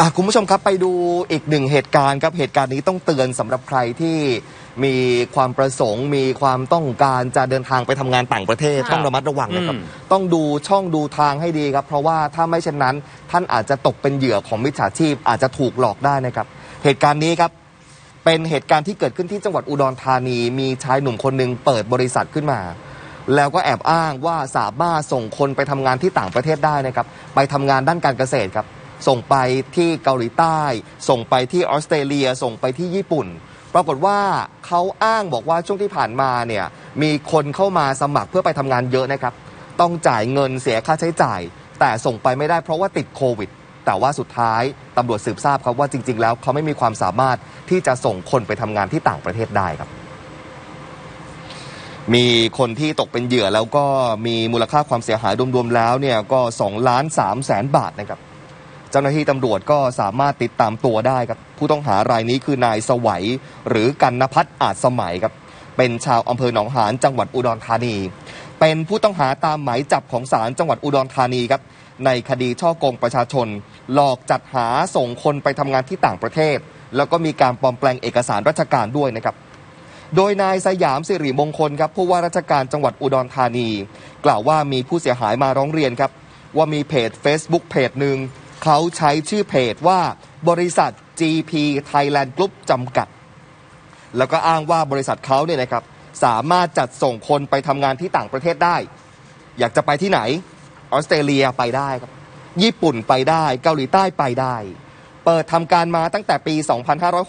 อะคุณผู้ชมครับไปดูอีกหนึ่งเหตุการณ์ครับเหตุการณ์นี้ต้องเตือนสำหรับใครที่มีความประสงค์ มีความต้องการจะเดินทางไปทำงานต่างประเทศครับต้องระมัดระวังนะครับ อืม ต้องดูช่องดูทางให้ดีครับ เพราะว่าถ้าไม่เช่นนั้น ท่านอาจจะตกเป็นเหยื่อของมิจฉาชีพอาจจะถูกหลอกได้นะครับ เหตุการณ์นี้ครับ เป็นเหตุการณ์ที่เกิดขึ้นที่จังหวัดอุดรธานี มีชายหนุ่มคนหนึ่งเปิดบริษัทขึ้นมา แล้วก็แอบอ้างว่าสามารถส่งคนไปทำงานที่ต่างประเทศได้นะครับ ไปทำงานด้านการเกษตรครับ ส่งไปที่เกาหลีใต้ ส่งไปที่ออสเตรเลีย ส่งไปที่ญี่ปุ่น ปรากฏว่าเขาอ้างบอกว่าช่วงที่ผ่านมาเนี่ยมีคนเข้ามาสมัครเพื่อไปทำงานเยอะนะครับ ต้องจ่ายเงินเสียค่าใช้จ่าย แต่ส่งไปไม่ได้เพราะว่าติดโควิด แต่ว่าสุดท้ายตำรวจสืบทราบครับว่าจริง ๆ แล้วเขาไม่มีความสามารถที่จะส่งคนไปทำงานที่ต่างประเทศได้ครับมีคนที่ตกเป็นเหยื่อแล้วก็มีมูลค่าความเสียหายรวมๆแล้วเนี่ยก็2ล้าน3แสนบาทนะครับ เจ้าหน้าที่ตำรวจก็สามารถติดตามตัวได้ครับ ผู้ต้องหารายนี้คือนายสวัยหรือกันนพัฒน์อาจสมัยครับ เป็นชาวอำเภอหนองหานจังหวัดอุดรธานี เป็นผู้ต้องหาตามหมายจับของศาลจังหวัดอุดรธานีครับ ในคดีช่อกงประชาชน หลอกจัดหาส่งคนไปทำงานที่ต่างประเทศ แล้วก็มีการปลอมแปลงเอกสารราชการด้วยนะครับโดยนายสยามสิริมงคลครับผู้ว่าราชการจังหวัดอุดรธานี กล่าวว่ามีผู้เสียหายมาร้องเรียนครับ ว่ามีเพจ Facebook เพจหนึ่ง เขาใช้ชื่อเพจว่าบริษัท GP Thailand Group จำกัด แล้วก็อ้างว่าบริษัทเขาเนี่ยนะครับสามารถจัดส่งคนไปทำงานที่ต่างประเทศได้ อยากจะไปที่ไหน ออสเตรเลียไปได้ครับ ญี่ปุ่นไปได้ เกาหลีใต้ไปได้ เปิดทำการมาตั้งแต่ปี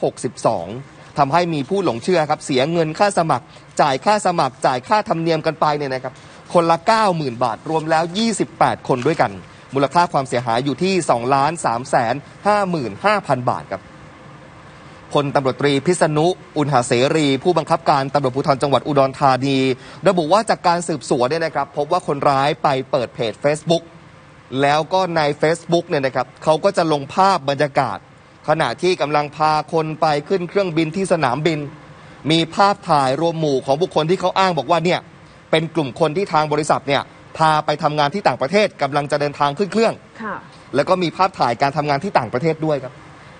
2562 ทำให้มีผู้หลงเชื่อครับ เสียเงินค่าสมัคร จ่ายค่าสมัคร จ่ายค่าธรรมเนียมกันไปเนี่ยนะครับ คนละ 90,000 บาท รวมแล้ว 28 คนด้วยกัน มูลค่าความเสียหายอยู่ที่2ล้าน3แสน55,000 บาทครับพลตำรวจตรีพิษณุอุณหเสรี ผู้บังคับการตำรวจภูธรจังหวัดอุดรธานี ระบุว่าจากการสืบสวนเนี่ยนะครับ พบว่าคนร้ายไปเปิดเพจ Facebook แล้วก็ใน Facebook เนี่ยนะครับเขาก็จะลงภาพบรรยากาศ ขณะที่กำลังพาคนไปขึ้นเครื่องบินที่สนามบิน มีภาพถ่ายรวมหมู่ของบุคคลที่เขาอ้างบอกว่าเนี่ยเป็นกลุ่มคนที่ทางบริษัทเนี่ย พาไปทำงานที่ต่างประเทศกำลังจะเดินทางขึ้นเครื่อง ค่ะ แล้วก็มีภาพถ่ายการทำงานที่ต่างประเทศด้วยครับ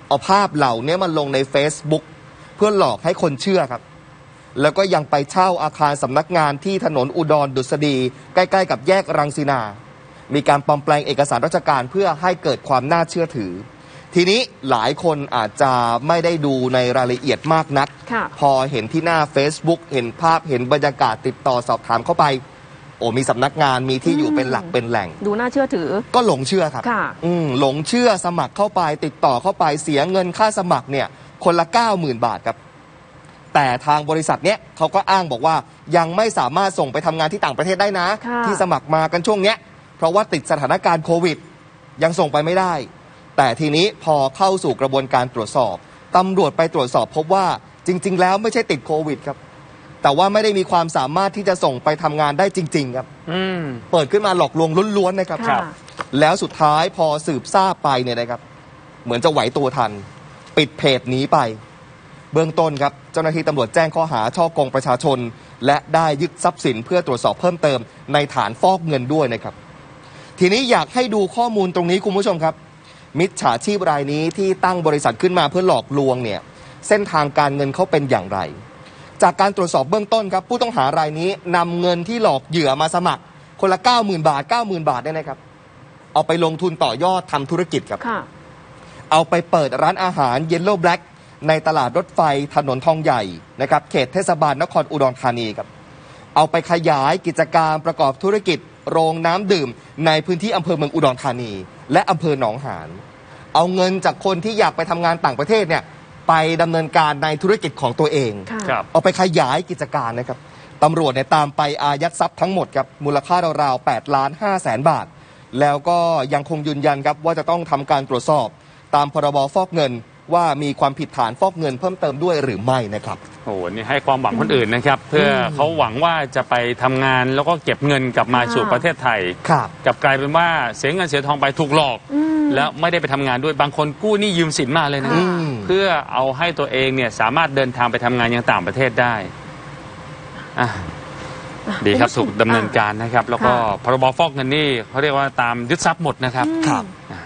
เอาภาพเหล่านี้มาลงใน Facebook เพื่อหลอกให้คนเชื่อครับ แล้วก็ยังไปเช่าอาคารสำนักงานที่ถนนอุดรดุษฎีใกล้ๆ กับแยกรังสินา มีการปลอมแปลงเอกสารราชการเพื่อให้เกิดความน่าเชื่อถือ ทีนี้หลายคนอาจจะไม่ได้ดูในรายละเอียดมากนัก ค่ะ พอเห็นที่หน้า Facebook เห็นภาพเห็นบรรยากาศติดต่อสอบถามเข้าไป โอ้มีสำนักงานมีที่อยู่อืมเป็นหลักเป็นแหล่ง ดูน่าเชื่อถือ ก็หลงเชื่อครับค่ะ อืมหลงเชื่อสมัครเข้าไป ติดต่อเข้าไปเสียเงินค่าสมัครเนี่ย คนละ 90,000 บาทครับ แต่ทางบริษัทเนี้ยเขาก็อ้างบอกว่ายังไม่สามารถส่งไปทำงานที่ต่างประเทศได้นะ ค่ะ ที่สมัครมากันช่วงเนี้ย เพราะว่าติดสถานการณ์โควิด ยังส่งไปไม่ได้ แต่ทีนี้พอเข้าสู่กระบวนการตรวจสอบตำรวจไปตรวจสอบพบว่าจริง ๆ แล้วไม่ใช่ติดโควิดครับ แต่ว่าไม่ได้มีความสามารถที่จะส่งไปทำงานได้จริง ๆ ครับ อืม เปิดขึ้นมาหลอกลวงล้วนๆนะครับ ค่ะ แล้วสุดท้ายพอสืบทราบไปเนี่ยนะครับ เหมือนจะไหวตัวทัน ปิดเพจหนี้ไป เบื้องต้นครับ เจ้าหน้าที่ตำรวจแจ้งข้อหาช่อกงประชาชน และได้ยึดทรัพย์สินเพื่อตรวจสอบเพิ่มเติมในฐานฟอกเงินด้วยนะครับ ทีนี้อยากให้ดูข้อมูลตรงนี้คุณผู้ชมครับ มิจฉาชีพรายนี้ที่ตั้งบริษัทขึ้นมาเพื่อหลอกลวงเนี่ย เส้นทางการเงินเขาเป็นอย่างไร จากการตรวจสอบเบื้องต้นครับ ผู้ต้องหารายนี้นำเงินที่หลอกเหยื่อมาสมัคร คนละ 90,000 บาท 90,000 บาทเนี่ยนะครับ เอาไปลงทุนต่อยอดทำธุรกิจครับ ค่ะ เอาไปเปิดร้านอาหารเยลโล่แบล็กในตลาดรถไฟถนนทองใหญ่นะครับเขตเทศบาลนครอุดรธานีครับ เอาไปขยายกิจการประกอบธุรกิจ โรงน้ำดื่ม ในพื้นที่อำเภอเมืองอุดรธานี และอำเภอหนองหาน เอาเงินจากคนที่อยากไปทำงานต่างประเทศเนี่ย ไปดำเนินการในธุรกิจของตัวเอง ค่ะครับ เอาไปขยายกิจการนะครับตำรวจเนี่ยตามไปอายัดทรัพย์ทั้งหมดครับมูลค่าราวๆ8ล้าน5แสนบาท แล้วก็ยังคงยืนยันครับว่าจะต้องทำการตรวจสอบ ตามพรบฟอกเงินว่ามีความผิดฐานฟอกเงินเพิ่มเติมด้วยหรือไม่นะครับ โอ้โหนี่ให้ความหวังคนอื่นนะครับ เพื่อเขาหวังว่าจะไปทำงานแล้วก็เก็บเงินกลับมาค่ะสู่ประเทศไทย ครับ กลับกลายเป็นว่าเสียเงินเสียทองไปถูกหลอก อืม แล้วไม่ได้ไปทำงานด้วยบางคนกู้หนี้ยืมสินมาเลยนะอืมเพื่อเอาให้ตัวเองเนี่ยสามารถเดินทางไปทำงานยังต่างประเทศได้อะดีครับคุณผู้ชมถูกดำเนินการนะครับ แล้วก็ค่ะพรบฟอกเงินนี่เขาเรียกว่าตามยึดทรัพย์หมดนะครับ ครับ นะ